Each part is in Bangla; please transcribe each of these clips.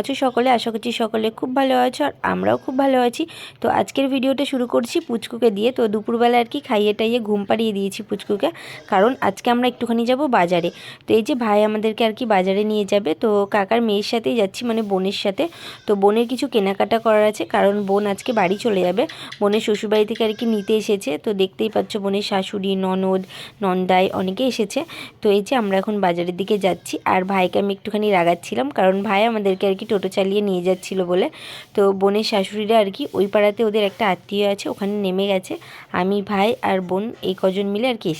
আছো সকলে? আশা করছি সকলে খুব ভালো আছো আর আমরাও খুব ভালো আছি। তো আজকের ভিডিওটা শুরু করছি পুচকুকে দিয়ে। তো দুপুরবেলা আর কি খাইয়ে টাইয়ে ঘুম পাড়িয়ে দিয়েছি পুচকুকে। কারণ আজকে আমরা একটুখানি যাব বাজারে। তো এই যে ভাই আমাদেরকে আর কি বাজারে নিয়ে যাবে, তো কাকার মেয়ের সাথেই যাচ্ছি মানে বোনের সাথে। তো বোনের কিছু কেনাকাটা করার আছে, কারণ বোন আজকে বাড়ি চলে যাবে। বোনের শ্বশুরবাড়ি থেকে আর কি নিতে এসেছে। তো দেখতেই পাচ্ছ বোনের শাশুড়ি, ননদ, নন্দাই অনেকে এসেছে। তো এই যে আমরা এখন বাজারের দিকে যাচ্ছি। আর ভাইকে আমি একটুখানি রাগাচ্ছিলাম, কারণ ভাই আমাদেরকে আর কি টোটো চালিয়ে নিয়ে যাচ্ছিল বলে। তো বোনের শাশুড়িরা আর কি ওই পাড়াতে ওদের একটা আত্মীয় আছে, ওখানে নেমে গেছে। আমি, ভাই আর বোন এই কজন মিলে আর কি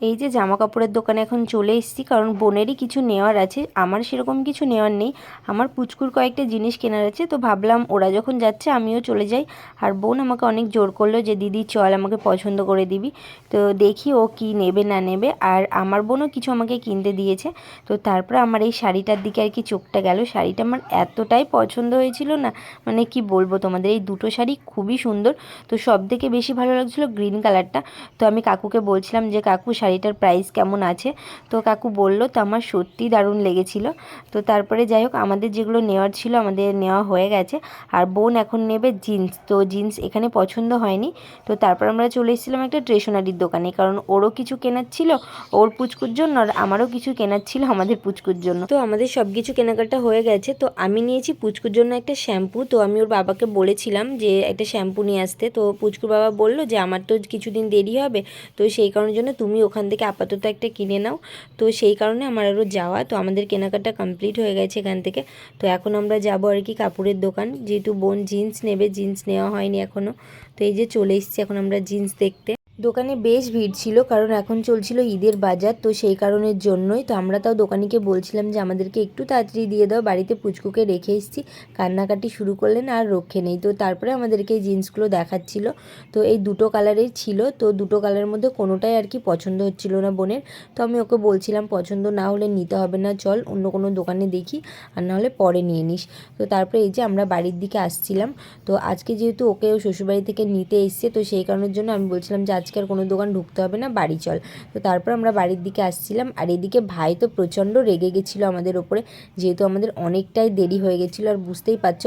এই যে জামা কাপড়ের দোকানে এখন চলে এসেছি, কারণ বোনেরই কিছু নেওয়ার আছে। আমার সেরকম কিছু নেওয়ার নেই। আমার পুচকুর কয়েকটা জিনিস কেনার আছে, তো ভাবলাম ওরা যখন যাচ্ছে আমিও চলে যাই। আর বোন আমাকে অনেক জোর করল যে, দিদি, চল আমাকে পছন্দ করে দিবি। তো দেখি ও কি নেবে না নেবে। আর আমার বোনও কিছু আমাকে কিনতে দিয়েছে। তো তারপরে আমার এই শাড়িটার দিকে আর কি চোখটা গেল। শাড়িটা আমার এতটাই পছন্দ হয়েছিল না মানে কি বলব তোমাদের, এই দুটো শাড়ি খুবই সুন্দর। তো সব থেকে বেশি ভালো লাগছিল গ্রিন কালারটা। তো আমি কাকুকে বলছিলাম যে, কাকু শাড়িটার প্রাইস কেমন আছে? তো কাকু বলল, তো আমার সত্যি দারুণ লেগেছিল। তো তারপরে যাই হোক, আমাদের যেগুলো নেওয়ার ছিল, আমাদের নেওয়া হয়ে গেছে। আর বোন এখন নেবে জিন্স তো জিন্স এখানে পছন্দ হয়নি। তো তারপর আমরা চলে এসেছিলাম একটা স্টেশনারির দোকানে, কারণ ওরও কিছু কেনার ছিল, ওর পুচকুর জন্য, আর আমারও কিছু কেনার ছিল আমাদের পুচকুর জন্য। তো আমাদের সব কিছু কেনাকাটা হয়ে গেছে। তো আমি নিয়েছি পুচকুর জন্য একটা শ্যাম্পু তো আমি ওর বাবাকে বলেছিলাম যে, একটা শ্যাম্পু নিয়ে আসতে। তো পুচকুর বাবা বলল যে, আমার তো কিছুদিন দেরি হবে। তো সেই কারণের জন্য তুমি ওখান থেকে আপাতত একটা কিনে নাও। তো সেই কারণে আমার আরও যাওয়া। তো আমাদের কেনাকাটা কমপ্লিট হয়ে গেছে এখান থেকে। তো এখন আমরা যাব আর কি কাপড়ের দোকান। যেহেতু বোন জিন্স নেবে জিন্স নেওয়া হয়নি এখনও তো এই যে চলে এসছি, এখন আমরা জিন্স দেখতে। দোকানে বেশ ভিড় ছিল, কারণ এখন চলছিল ঈদের বাজার, তো সেই কারণের জন্যই তো আমরা তাও দোকানিকে বলছিলাম যে আমাদেরকে একটু তাড়াতাড়ি দিয়ে দাও, বাড়িতে পুচকুকে রেখে এসেছি, কান্নাকাটি শুরু করলেন আর রক্ষে নেই, তো তারপরে আমাদেরকে এই জিন্সগুলো দেখাচ্ছিল, তো এই দুটো কালারের ছিল, তো দুটো কালারের মধ্যে কোনোটাই আর কি পছন্দ হচ্ছিল না বোনের, তো আমি ওকে বলছিলাম পছন্দ না হলে নিতে হবে না, চল অন্য কোনো দোকানে দেখি, আর নাহলে পরে নিয়ে নিস, তো তারপরে এই যে আমরা বাড়ির দিকে আসছিলাম, তো আজকে যেহেতু ওকে ও শ্বশুরবাড়ি থেকে নিতে এসছে, তো সেই কারণের জন্য আমি বলছিলাম যে আজকে আর কোনো দোকান ঢুকতে হবে না, বাড়ি চল। তো তারপর আমরা বাড়ির দিকে আসছিলাম, আর এদিকে ভাই তো প্রচণ্ড রেগে গেছিল আমাদের ওপরে, যেহেতু আমাদের অনেকটাই দেরি হয়ে গেছিল, আর বুঝতেই পারছ,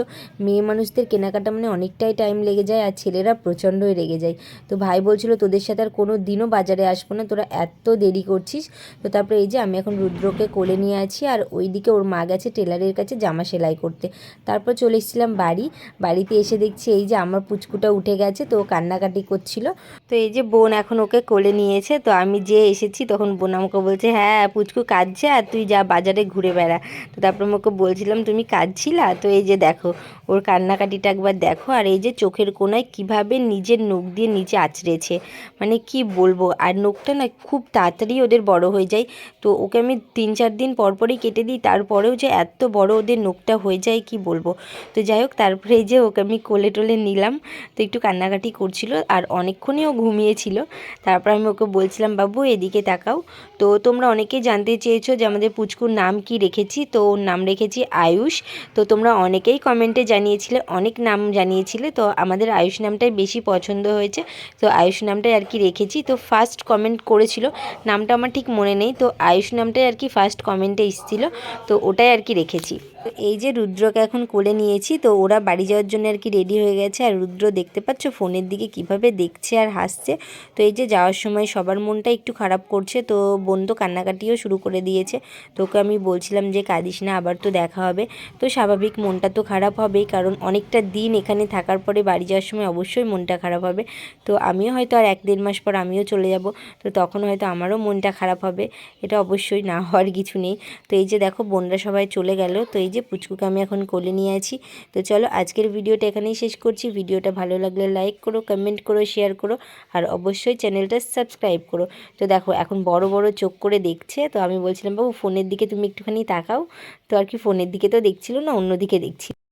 মেয়ে মানুষদের কেনাকাটা মানে অনেকটাই টাইম লেগে যায়, আর ছেলেরা প্রচণ্ডই রেগে যায়। তো ভাই বলছিল, তোদের সাথে আর কোনো দিনও বাজারে আসব না, তোরা এত দেরি করছিস? তো তারপরে এই যে আমি এখন রুদ্রকে কোলে নিয়ে আছি, আর ওইদিকে ওর মা গেছে টেলারের কাছে জামা সেলাই করতে। তারপর চলে এসেছিলাম বাড়ি, বাড়িতে এসে দেখছি এই যে আমার পুচকুটা উঠে গেছে, তো কান্নাকাটি করছিল। তো এই যে বোন এখন ওকে কোলে নিয়েছে, তো আমি যে এসেছি, তখন বোন আমাকে বলছে হ্যাঁ পুচকু কাঁদছে আর তুই যা বাজারে ঘুরে বেড়া। তো তারপর আমাকে বলছিলাম, তুমি কাঁদছিলা? তো এই যে দেখো, ওর কান্নাকাটিটা একবার দেখো, আর এই যে চোখের কোনায় কীভাবে নিজের নখ দিয়ে নিচে আঁচড়েছে। মানে কি বলব, আর নখটা না খুব তাড়াতাড়ি ওদের বড় হয়ে যায়। তো ওকে আমি তিন চার দিন পর পরই কেটে দিই, তারপরেও যে এত বড় ওদের নখটা হয়ে যায়, কি বলব? তো যাই হোক, তারপরে এই যে ওকে আমি কোলে টোলে নিলাম, তো একটু কান্নাকাটি করছিল, আর অনেকক্ষণই ও ঘুমিয়েছিল তারপর আমি ওকে বলছিলাম, বাবু, এদিকে তাকাও। তো তোমরা অনেকেই জানতে চেয়েছো যে আমাদের পুচকুর নাম কি রেখেছি। তো ওর নাম রেখেছি আয়ুষ। তো তোমরা অনেকেই কমেন্টে জানিয়েছিলে, অনেক নাম জানিয়েছিলে। তো আমাদের আয়ুষ নামটাই বেশি পছন্দ হয়েছে। তো আয়ুষ নামটাই আর কি রেখেছি। তো ফার্স্ট কমেন্ট করেছিল। নামটা আমার ঠিক মনে নেই। তো আয়ুষ নামটাই আর কি ফার্স্ট কমেন্টে এসেছিল। তো ওটাই আর কি রেখেছি। তো এই যে রুদ্রকে এখন কোলে নিয়েছি, তো ওরা বাড়ি যাওয়ার জন্য আর কি রেডি হয়ে গেছে। আর রুদ্র দেখতে পাচ্ছ ফোনের দিকে কীভাবে দেখছে আর হাসছে। তো এই যে যাওয়ার সময় সবার মনটা একটু খারাপ করছে, তো বোন তো কান্নাকাটিও শুরু করে দিয়েছে। তোকে আমি বলছিলাম যে কাঁদিস না, আবার তো দেখা হবে। তো স্বাভাবিক মনটা তো খারাপ হবেই, কারণ অনেকটা দিন এখানে থাকার পরে বাড়ি যাওয়ার সময় অবশ্যই মনটা খারাপ হবে। তো আমিও হয়তো আর এক দেড় মাস পর আমিও চলে যাব, তো তখন হয়তো আমারও মনটা খারাপ হবে। এটা অবশ্যই না হওয়ার কিছু নেই। তো এই যে দেখো বোনরা সবাই চলে গেল, তো এই যে পুচকুকে আমি এখন কোলে নিয়ে আছি। তো চলো আজকের ভিডিওটা এখানেই শেষ করছি। ভিডিওটা ভালো লাগলে লাইক করো কমেন্ট করো শেয়ার করো, আর অবশ্যই চ্যানেলটা সাবস্ক্রাইব করো। তো দেখো, এখন বড় বড় চোখ করে দেখছে। তো আমি বলছিলাম, বাবু ফোনের দিকে তুমি একটুখানি তাকাও। তো আর কি ফোনের দিকে তো দেখছিল না, অন্যদিকে দেখছি।